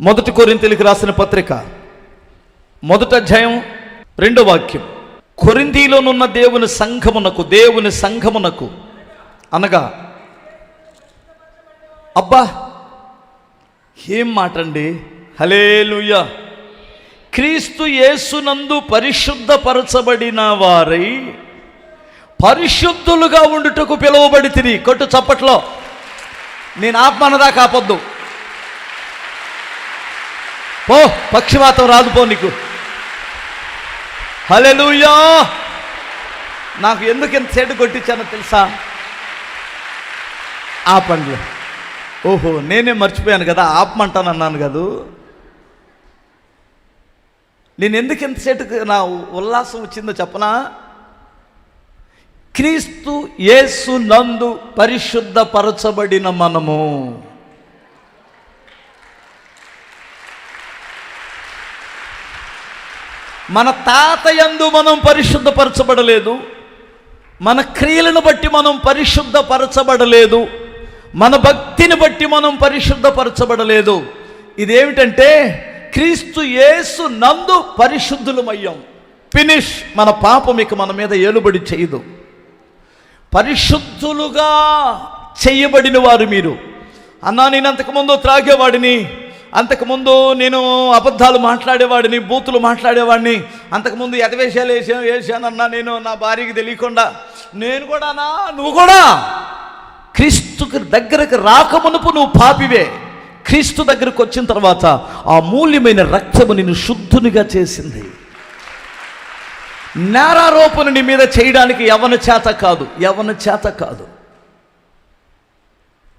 మొదటి కొరింతలకు రాసిన పత్రిక. మొదటి అధ్యాయం రెండో వాక్యం. కొరింతీలోనున్న దేవుని సంఘమునకు దేవుని సంఘమునకు అనగా అబ్బా ఏం మాట అండి హలేలుయ క్రీస్తు యేసునందు పరిశుద్ధపరచబడిన వారై పరిశుద్ధులుగా ఉండుటకు పిలువబడి తిరిగి కొట్టు చప్పట్లో. నేను ఆత్మనదా కాపొద్దు. పో పక్షివాతం రాదు పో నీకు. హలెలుయా నాకు ఎందుకు ఇంత సేటు కొట్టించానో తెలుసా? ఆ పండ్లు ఓహో నేనే మర్చిపోయాను కదా ఆపమంటాను అన్నాను కదూ? నేను ఎందుకు ఎంతసేటు నా ఉల్లాసం వచ్చిందో చెప్పనా? క్రీస్తు యేసు నందు పరిశుద్ధపరచబడిన మనము. మన తాతయందు మనం పరిశుద్ధపరచబడలేదు. మన క్రియలను బట్టి మనం పరిశుద్ధపరచబడలేదు. మన భక్తిని బట్టి మనం పరిశుద్ధపరచబడలేదు. ఇదేమిటంటే క్రీస్తు యేసు నందు పరిశుద్ధులమయ్యాం. ఫినిష్ మన పాపం ఇక మన మీద ఏలుబడి చేయదు. పరిశుద్ధులుగా చేయబడిన వారు మీరు. అన్నా నేను అంతకుముందు త్రాగేవాడిని. అంతకుముందు నేను అబద్ధాలు మాట్లాడేవాడిని బూతులు మాట్లాడేవాడిని. అంతకుముందు ఎదవేశాలు వేసాను వేసానన్నా నేను నా భార్యకి తెలియకుండా. నేను కూడానా నువ్వు కూడా. క్రీస్తుకి దగ్గరకు రాకమునుపు నువ్వు పాపివే. క్రీస్తు దగ్గరకు వచ్చిన తర్వాత ఆ మూల్యమైన రక్తము నిన్ను శుద్ధునిగా చేసింది. నేరారోపణ నీ మీద చేయడానికి ఎవరి చేత కాదు. ఎవరి చేత కాదు.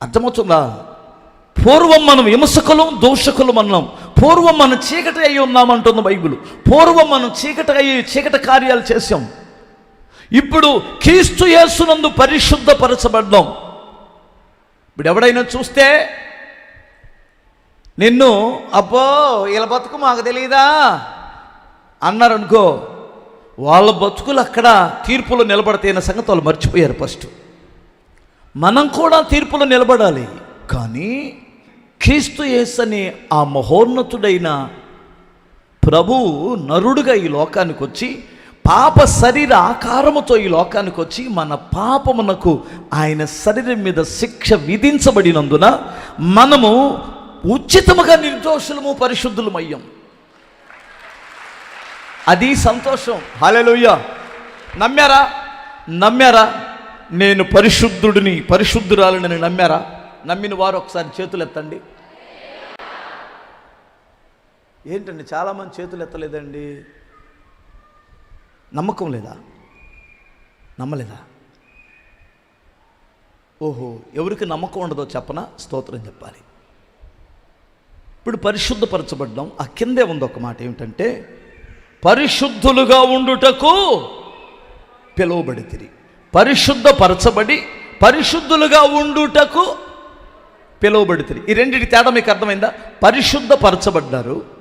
అర్థమవుతుందా? పూర్వం మనం విమర్శకులం దోషకులం అన్నాం. పూర్వం మనం చీకటి అయి ఉన్నామంటుంది బైబిల్. పూర్వం మనం చీకటి అయ్యి చీకటి కార్యాలు చేసాం ఇప్పుడు క్రీస్తు యేసునందు పరిశుద్ధపరచబడ్డాం. ఇప్పుడు ఎవడైనా చూస్తే నిన్ను అబ్బో వీళ్ళ బతుకు మాకు తెలియదా అన్నారనుకో వాళ్ళ బతుకులు అక్కడ తీర్పులో నిలబడతాయన్న సంగతి వాళ్ళు మర్చిపోయారు ఫస్ట్. మనం కూడా తీర్పులో నిలబడాలి. కానీ క్రీస్తు యేసని ఆ మహోన్నతుడైన ప్రభు నరుడుగా ఈ లోకానికి వచ్చి పాప శరీర ఆకారముతో ఈ లోకానికి వచ్చి మన పాపమునకు ఆయన శరీరం మీద శిక్ష విధించబడినందున మనము ఉచితముగా నిర్దోషులము పరిశుద్ధులమయ్యాం. అది సంతోషం. హాలెలుయ్య నమ్మారా? నమ్మారా? నేను పరిశుద్ధుడిని పరిశుద్ధురాలని నమ్మారా? నమ్మిన వారు ఒకసారి చేతులు ఎత్తండి ఏంటండి చాలామంది చేతులు ఎత్తలేదండి. నమ్మకం లేదా? నమ్మలేదా? ఓహో ఎవరికి నమ్మకం ఉండదో చెప్పన? స్తోత్రం చెప్పాలి. ఇప్పుడు పరిశుద్ధపరచబడ్డం. ఆ కిందే ఉంది ఒక మాట ఏమిటంటే పరిశుద్ధులుగా ఉండుటకు పిలువబడితిరి. పరిశుద్ధపరచబడి పరిశుద్ధులుగా ఉండుటకు పిలువబడితిరి. ఈ రెండింటి తేడా మీకు అర్థమైందా? పరిశుద్ధపరచబడ్డారు.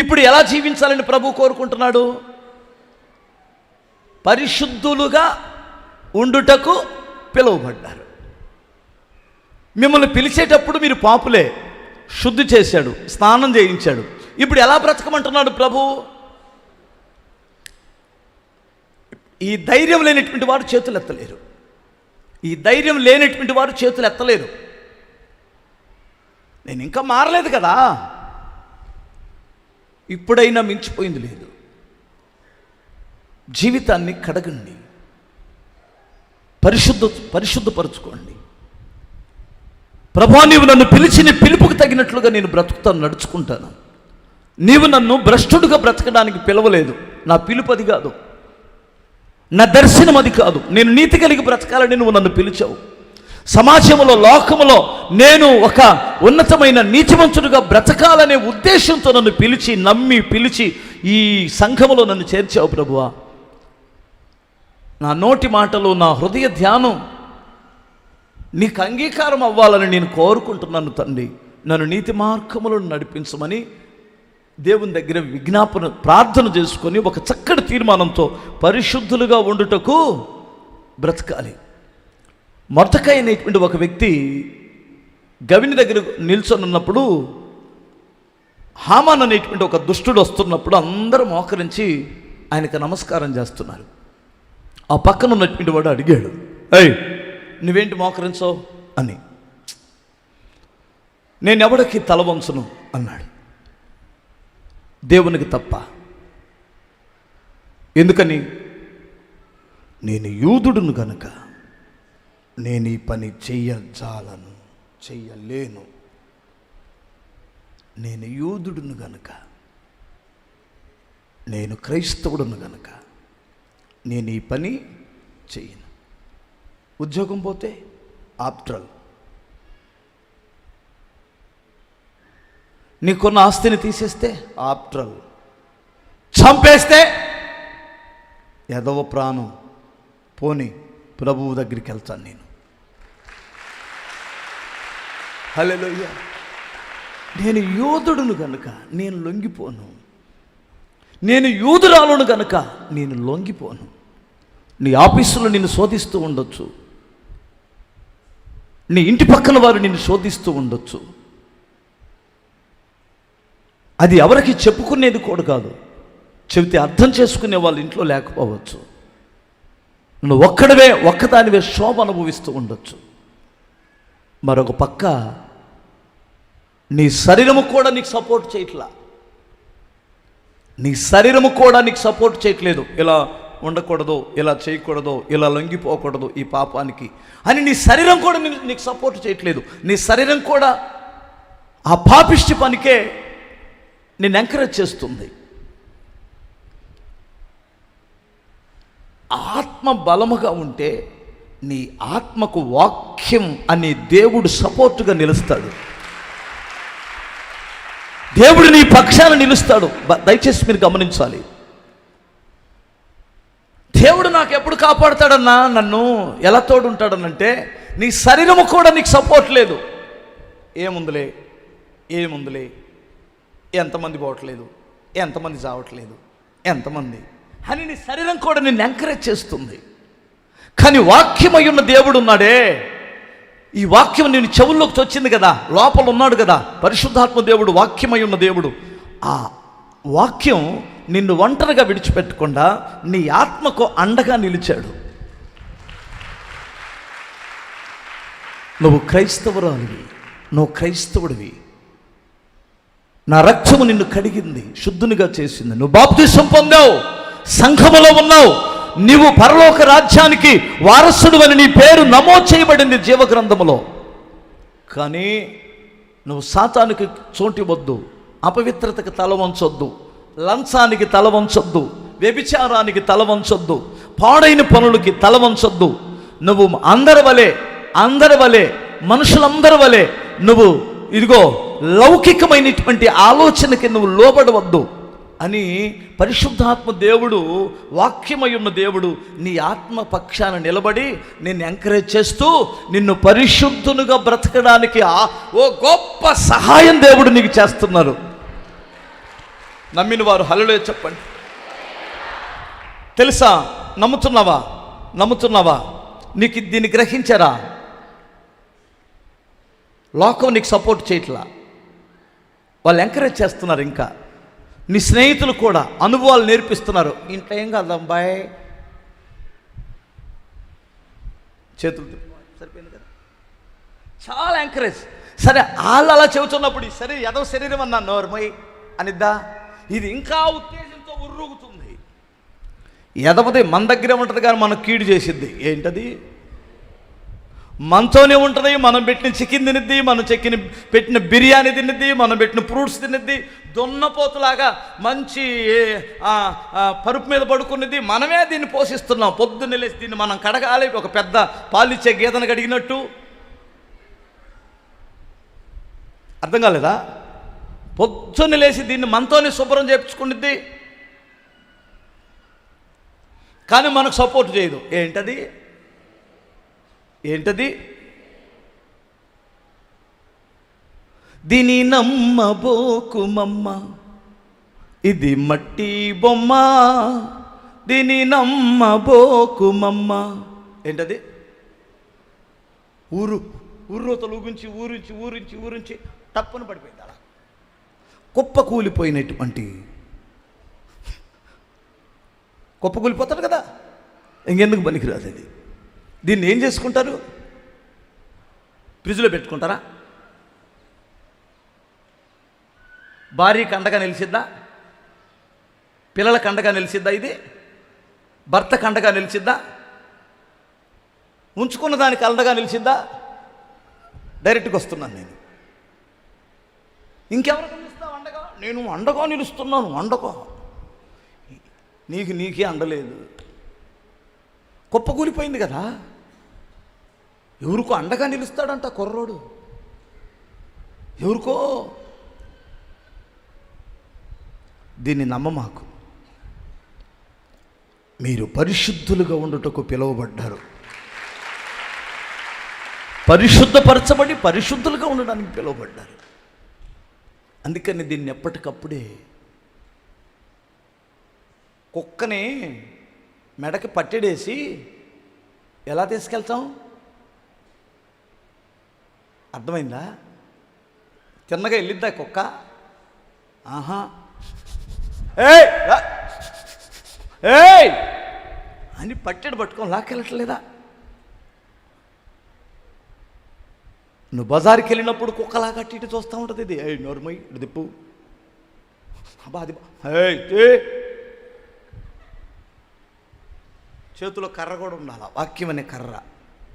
ఇప్పుడు ఎలా జీవించాలని ప్రభు కోరుకుంటున్నాడు? పరిశుద్ధులుగా ఉండుటకు పిలువబడ్డారు. మిమ్మల్ని పిలిచేటప్పుడు మీరు పాపులే శుద్ధి చేశాడు స్నానం చేయించాడు. ఇప్పుడు ఎలా బ్రతకమంటున్నాడు ప్రభు? ఈ ధైర్యం లేనటువంటి వారు చేతులు ఎత్తలేరు. ఈ ధైర్యం లేనటువంటి వారు చేతులు ఎత్తలేరు. నేను ఇంకా మారలేదు కదా. ఇప్పుడైనా మించిపోయింది లేదు. జీవితాన్ని కడగండి. పరిశుద్ధ పరిశుద్ధపరచుకోండి. ప్రభా నీవు నన్ను పిలిచిన పిలుపుకు తగినట్లుగా నేను బ్రతుకుతాను నడుచుకుంటాను. నీవు నన్ను భ్రష్టుడుగా బ్రతకడానికి పిలవలేదు. నా పిలుపు అది కాదు. నా దర్శనం అది కాదు. నేను నీతి కలిగి బ్రతకాలని నువ్వు నన్ను పిలిచావు. సమాజంలో లోకములో నేను ఒక ఉన్నతమైన నీతిమంతుడుగా బ్రతకాలనే ఉద్దేశంతో నన్ను పిలిచి నమ్మి పిలిచి ఈ సంఘములో నన్ను చేర్చావు ప్రభువా. నా నోటి మాటలు నా హృదయ ధ్యానం నీకు అంగీకారం అవ్వాలని నేను కోరుకుంటున్నాను తండ్రి. నన్ను నీతి మార్గములను నడిపించమని దేవుని దగ్గర విజ్ఞాపన ప్రార్థన చేసుకొని ఒక చక్కటి తీర్మానంతో పరిశుద్ధులుగా ఉండుటకు బ్రతకాలి. మొరతకాయ అనేటువంటి ఒక వ్యక్తి గవిని దగ్గర నిల్చొని ఉన్నప్పుడు హామాన్ అనేటువంటి ఒక దుష్టుడు వస్తున్నప్పుడు అందరూ మోకరించి ఆయనకు నమస్కారం చేస్తున్నారు. ఆ పక్కన ఉన్నటువంటి వాడు అడిగాడు ఏయ్ నువ్వేంటి మోకరించో అని. నేను ఎవడికి తలవంచను అన్నాడు. దేవునికి తప్ప. ఎందుకని? నేను యూదుడును గనుక. నేను ఈ పని చెయ్యజాలను చెయ్యలేను. నేను యూదుడును గనుక నేను క్రైస్తవుడును గనుక నేను ఈ పని చెయ్యను. ఉద్యోగం పోతే ఆప్ట్రల్ నీకున్న ఆస్తిని తీసేస్తే ఆప్ట్రల్ చంపేస్తే ఎదవ ప్రాణం. పోని ప్రభువు దగ్గరికి వెళ్తాను నేను. హలోయ నేను యోధుడును గనుక నేను లొంగిపోను. నేను యూదురాలను గనుక నేను లొంగిపోను. నీ ఆఫీసులో నిన్ను శోధిస్తూ ఉండొచ్చు. నీ ఇంటి పక్కన వారు నిన్ను శోధిస్తూ ఉండొచ్చు. అది ఎవరికి చెప్పుకునేది కూడా కాదు. చెబితే అర్థం చేసుకునే వాళ్ళ ఇంట్లో లేకపోవచ్చు. నువ్వు ఒక్కడవే ఒక్కదానివే శోభ అనుభవిస్తూ ఉండొచ్చు. మరొక పక్క నీ శరీరము కూడా నీకు సపోర్ట్ చేయట్లా. నీ శరీరము కూడా నీకు సపోర్ట్ చేయట్లేదు. ఇలా ఉండకూడదు ఇలా చేయకూడదు ఇలా లొంగిపోకూడదు ఈ పాపానికి. అని నీ శరీరం కూడా నీకు సపోర్ట్ చేయట్లేదు. నీ శరీరం కూడా ఆ పాపిష్టి పనికే నేను ఎంకరేజ్ చేస్తుంది. ఆత్మ బలముగా ఉంటే నీ ఆత్మకు వాక్యం అనే దేవుడు సపోర్టుగా నిలుస్తాడు. దేవుడు నీ పక్షాన నిలుస్తాడు. దయచేసి మీరు గమనించాలి. దేవుడు నాకు ఎప్పుడు కాపాడతాడన్నా? నన్ను ఎలా తోడుంటాడనంటే నీ శరీరము కూడా నీకు సపోర్ట్ లేదు. ఏముందిలే? ఏముందిలే? ఎంతమంది పోవట్లేదు? ఎంతమంది చావట్లేదు? ఎంతమంది? అని నీ శరీరం కూడా నిన్ను ఎంకరేజ్ చేస్తుంది. కానీ వాక్యమై ఉన్న దేవుడు ఉన్నాడే. ఈ వాక్యం నేను చెవుల్లోకి వచ్చింది కదా లోపల ఉన్నాడు కదా పరిశుద్ధాత్మ దేవుడు వాక్యమై ఉన్న దేవుడు. ఆ వాక్యం నిన్ను ఒంటరిగా విడిచిపెట్టకుండా నీ ఆత్మకు అండగా నిలిచాడు. నువ్వు క్రైస్తవురాలివి నువ్వు క్రైస్తవుడివి. నా రక్తము నిన్ను కడిగింది శుద్ధునిగా చేసింది. నువ్వు బాప్తిసం పొందావు సంఘములో ఉన్నావు నీవు పరలోక రాజ్యానికి వారసుడు అని నీ పేరు నమోదు చేయబడింది జీవగ్రంథములో. కానీ నువ్వు సాతానికి చోటివద్దు అపవిత్రతకి తల వంచొద్దు లంచానికి తల వంచొద్దు వ్యభిచారానికి తల వంచొద్దు పాడైన పనులకి తల వంచొద్దు. నువ్వు అందరి వలె అందరి వలె మనుషులందరి వలె నువ్వు ఇదిగో లౌకికమైనటువంటి ఆలోచనకి నువ్వు లోబడవద్దు. అని పరిశుద్ధాత్మ దేవుడు వాక్యమై ఉన్న దేవుడు నీ ఆత్మ పక్షాన నిలబడి నిన్ను ఎంకరేజ్ చేస్తూ నిన్ను పరిశుద్ధునుగా బ్రతకడానికి ఆ- ఓ గొప్ప సహాయం దేవుడు నీకు చేస్తున్నారు. నమ్మిన వారు హలలో చెప్పండి. తెలుసా? నమ్ముతున్నావా? నమ్ముతున్నావా? నీకు దీన్ని గ్రహించారా? లోకం నీకు సపోర్ట్ చేయట్లా. వాళ్ళు ఎంకరేజ్ చేస్తున్నారు ఇంకా. నీ స్నేహితులు కూడా అనుభవాలు నేర్పిస్తున్నారు. ఇంట్లో ఏం కాదు అబ్బాయి చేతులు సరిపోయింది కదా? చాలా ఎంకరేజ్ సరే వాళ్ళు అలా చెబుతున్నప్పుడు ఈ సరే ఎదవ శరీరం అన్నా నోర్మై అనిద్దా? ఇది ఇంకా ఉత్తేజంతో ఉర్రుగుతుంది. ఎదవది మన దగ్గరే ఉంటుంది కానీ మనం కీడు చేసిద్ది. ఏంటది? మనతోనే ఉంటుంది మనం పెట్టిన చికెన్ తినిద్ది మనం చెక్కిన పెట్టిన బిర్యానీ తినిద్ది మనం పెట్టిన ఫ్రూట్స్ తినిద్ది దున్నపోతులాగా మంచి పరుపు మీద పడుకున్నది మనమే దీన్ని పోషిస్తున్నాం. పొద్దున్న లేచి దీన్ని మనం కడగాలి ఒక పెద్ద పాలిచ్చే గీతను కడిగినట్టు. అర్థం కాలేదా? పొద్దున్న లేచి దీన్ని మనతోనే శుభ్రం చేయించుకునిద్ది కానీ మనకు సపోర్ట్ చేయదు. ఏంటది? ఏంటది? దీని నమ్మబోకుమమ్మ. ఇది మట్టి బొమ్మ. దీని నమ్మబోకుమమ్మ. ఏంటది? ఊరు ఊర్రోతలు ఊగించి ఊరించి ఊరించి ఊరించి టప్పున పడిపోయింది అలా కుప్ప కూలిపోయినటువంటి. కుప్ప కూలిపోతాడు కదా? ఇంకెందుకు పనికిరాదు అది? దీన్ని ఏం చేసుకుంటారు? ఫ్రిడ్జ్లో పెట్టుకుంటారా? భార్యకి అండగా నిలిచిద్దా? పిల్లలకు అండగా నిలిచిద్దా ఇది? భర్తకు అండగా నిలిచిద్దా? ఉంచుకున్న దానికి అండగా నిలిచిద్దా? డైరెక్ట్గా వస్తున్నాను నేను. ఇంకెవరికి నిలుస్తావు అండగా? నేను అండగా నిలుస్తున్నాను అండగా. నీకు నీకే అండలేదు. కుప్పకూలిపోయింది కదా? ఎవరికో అండగా నిలుస్తాడంట కుర్రోడు. ఎవరికో దీన్ని నమ్మమాకు. మీరు పరిశుద్ధులుగా ఉండుటకు పిలువబడ్డారు. పరిశుద్ధపరచబడి పరిశుద్ధులుగా ఉండడానికి పిలువబడ్డారు. అందుకని దీన్ని ఎప్పటికప్పుడే కుక్కని మెడకి పట్టెడేసి ఎలా తీసుకెళ్తాం? అర్థమైందా? తిన్నగా వెళ్ళిద్దా కుక్క? ఆహా. ఏయ్! ఏయ్! అని పట్టెడు పట్టుకొని లాక్కెళ్ళట్లేదా? నువ్వు బజార్కి వెళ్ళినప్పుడు కుక్కలా కట్టి ఇటు చూస్తూ ఉంటుంది ఇది. ఏ నోర్మై ఇటు దిప్పు అబ్బా అది ఏ. చేతిలో కర్ర కూడా ఉండాలి? వాక్యం అనే కర్ర.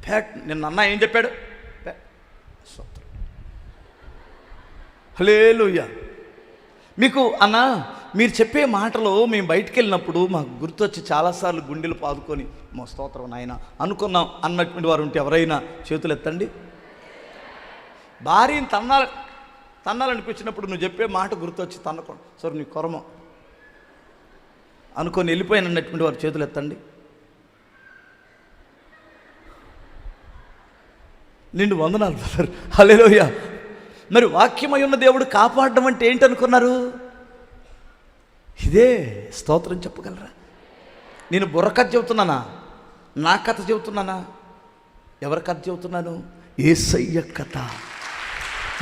పేట్ నిన్న అన్న ఏం చెప్పాడు? స్తోత్రం. హలేలుయ్య మీకు అన్న మీరు చెప్పే మాటలు మేము బయటికి వెళ్ళినప్పుడు మాకు గుర్తొచ్చి చాలాసార్లు గుండెలు పాదుకొని మా స్తోత్రం నాయన అనుకున్నాం అన్నటువంటి వారు ఉంటే ఎవరైనా చేతులు ఎత్తండి. భార్యని తన్నాల తన్నాలనిపించినప్పుడు నువ్వు చెప్పే మాట గుర్తొచ్చి తన్నకూడదు సరే నీ కొరమ. అనుకొని వెళ్ళిపోయాను అన్నటువంటి వారు చేతులు ఎత్తండి. నిండు వందనాలు బ్రదర్ హలేలోయ మరి వాక్యమై ఉన్న దేవుడు కాపాడడం అంటే ఏంటనుకున్నారు? ఇదే స్తోత్రం చెప్పగలరా? నేను బుర్రకథ చెబుతున్నానా? నా కథ చెబుతున్నానా? ఎవరి కథ చెబుతున్నాను? ఏసయ్య కథ.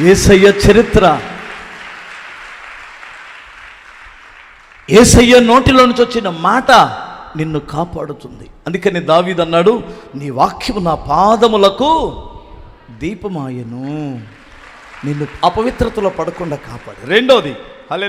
ఏసయ్య చరిత్ర. ఏసయ్య నోటిలో నుంచి వచ్చిన మాట నిన్ను కాపాడుతుంది. అందుకని దావీదన్నాడు నీ వాక్యము నా పాదములకు దీపమాయను. నిన్ను అపవిత్రతలో పడకుండా కాపాడు. రెండోది హలే